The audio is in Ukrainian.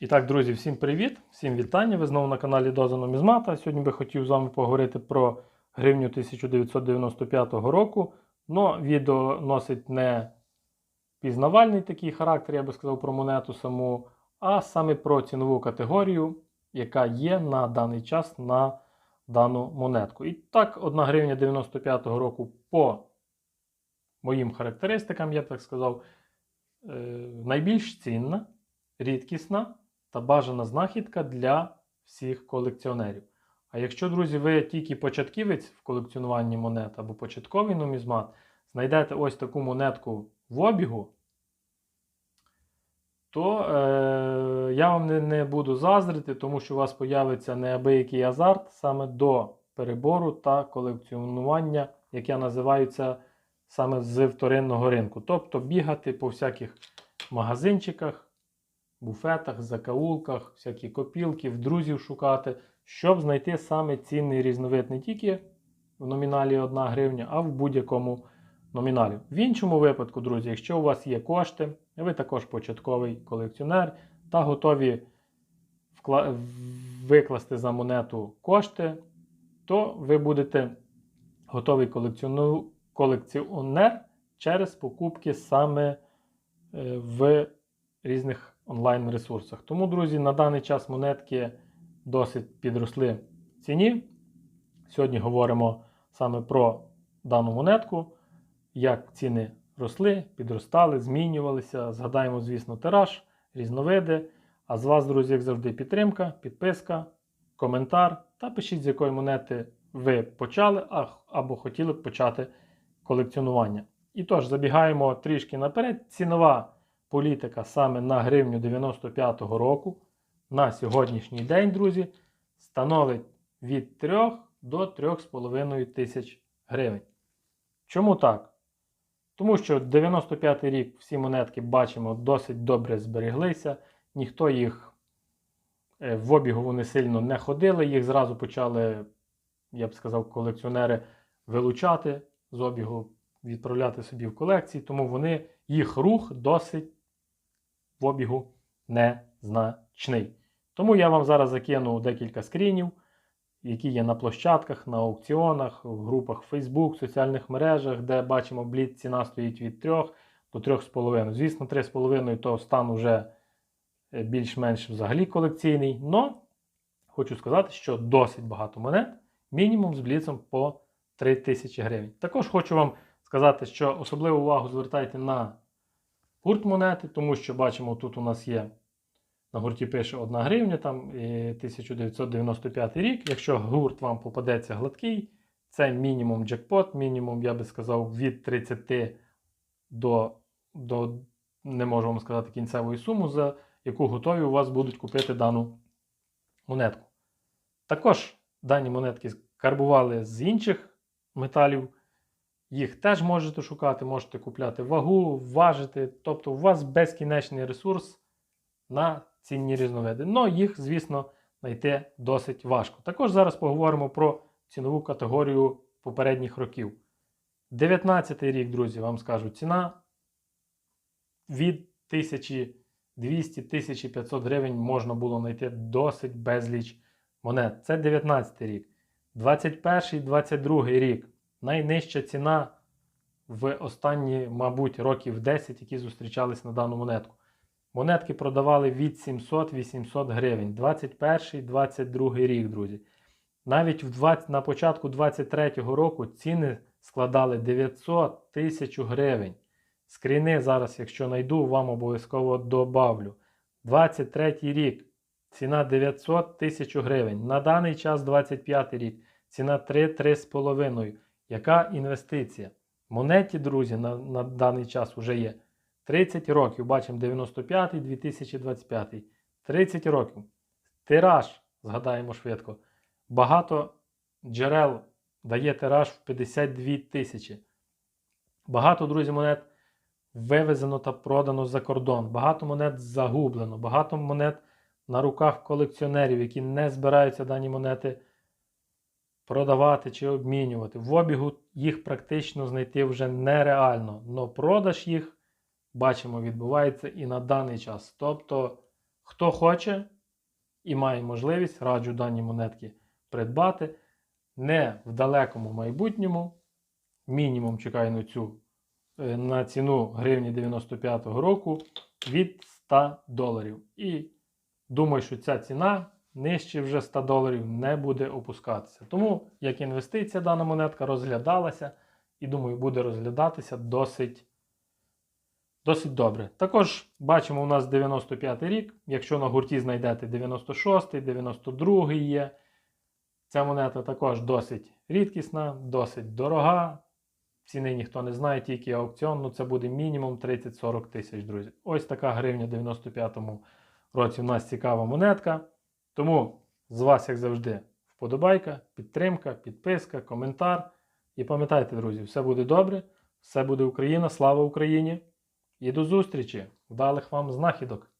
І так, друзі, всім привіт! Всім вітання! Ви знову на каналі Доза Нумізмата. Сьогодні би хотів з вами поговорити про гривню 1995 року. Но відео носить не пізнавальний такий характер, я би сказав, про монету саму, а саме про цінову категорію, яка є на даний час на дану монетку. І так, 1 гривня 95 року по моїм характеристикам, я б так сказав, е, найбільш цінна, рідкісна та бажана знахідка для всіх колекціонерів. А якщо, друзі, ви тільки початківець в колекціонуванні монет або початковий нумізмат, знайдете ось таку монетку в обігу, то е, я вам не, не буду заздрити, тому що у вас появиться неабиякий азарт саме до перебору та колекціонування, яке називається саме з вторинного ринку. Тобто бігати по всяких магазинчиках, буфетах, закаулках, всякі копілки, в друзів шукати, щоб знайти саме цінний різновид не тільки в номіналі 1 гривня, а в будь-якому номіналі. В іншому випадку, друзі, якщо у вас є кошти, ви також початковий колекціонер та готові вкла... викласти за монету кошти, то ви будете готовий колекціону... колекціонер через покупки саме е, в різних онлайн-ресурсах. Тому, друзі, на даний час монетки досить підросли в ціні. Сьогодні говоримо саме про дану монетку, як ціни росли, підростали, змінювалися. Згадаємо, звісно, тираж, різновиди. А з вас, друзі, як завжди, підтримка, підписка, коментар та пишіть, з якої монети ви почали або хотіли б почати колекціонування. І тож, забігаємо трішки наперед. Цінова політика саме на гривню 95-го року на сьогоднішній день, друзі, становить від 3 до 3,5 тисяч гривень. Чому так? Тому що 95-й рік всі монетки бачимо досить добре збереглися, ніхто їх е, в обігу вони сильно не ходили, їх зразу почали, я б сказав, колекціонери вилучати з обігу, відправляти собі в колекції, тому вони, їх рух досить в обігу незначний. Тому я вам зараз закину декілька скрінів, які є на площадках, на аукціонах, в групах Facebook, в соціальних мережах, де бачимо, блід ціна стоїть від 3 до 3,5. Звісно, 3,5 то стан вже е, більш-менш взагалі колекційний. Но хочу сказати, що досить багато монет, мінімум з бліцем по 3 тисячі гривень. Також хочу вам сказати, що особливу увагу звертайте на гурт монети, тому що бачимо, тут у нас є на гурті пише 1 гривня, там 1995 рік. Якщо гурт вам попадеться гладкий, це мінімум джекпот, мінімум, я би сказав, від 30 до, до не можу вам сказати кінцевої суми, за яку готові у вас будуть купити дану монетку. Також дані монетки карбували з інших металів. Їх теж можете шукати, можете купляти вагу, важити. Тобто у вас безкінечний ресурс на цінні різновиди. Но їх, звісно, знайти досить важко. Також зараз поговоримо про цінову категорію попередніх років. 19 рік, друзі, вам скажу, ціна від 1200-1500 гривень можна було знайти досить безліч монет. Це 19 рік. 21-22 рік найнижча ціна в останні, мабуть, років 10, які зустрічались на дану монетку. Монетки продавали від 700-800 гривень. 21-22 рік, друзі. Навіть в 20, на початку 23 року ціни складали 900 тисяч гривень. Скріни зараз, якщо знайду, вам обов'язково добавлю. 23 рік. Ціна 900 тисяч гривень. На даний час 25 рік. Ціна 3-3,5. Яка інвестиція? Монеті, друзі, на, на даний час вже є 30 років. Бачимо 95 2025 30 років. Тираж, згадаємо швидко. Багато джерел дає тираж в 52 тисячі. Багато, друзі, монет вивезено та продано за кордон. Багато монет загублено. Багато монет на руках колекціонерів, які не збираються дані монети продавати чи обмінювати. В обігу їх практично знайти вже нереально. Но продаж їх, бачимо, відбувається і на даний час. Тобто, Хто хоче і має можливість, раджу дані монетки придбати. Не в далекому майбутньому. Мінімум чекаю на цю е, на ціну гривні 95-го року від 100 доларів. І думаю, що ця ціна нижче вже 100 доларів не буде опускатися. Тому як інвестиція дана монетка розглядалася і думаю, буде розглядатися досить, досить добре. Також бачимо, у нас 95 рік. Якщо на гурті знайдете 96, 92 є. Ця монета також досить рідкісна, досить дорога. Ціни ніхто не знає, тільки аукціон. Ну це буде мінімум 30-40 тисяч, друзі. Ось така гривня в 95-му році у нас цікава монетка. Тому з вас, як завжди, вподобайка, підтримка, підписка, коментар. І пам'ятайте, друзі, все буде добре, все буде Україна, слава Україні! І до зустрічі! Вдалих вам знахідок!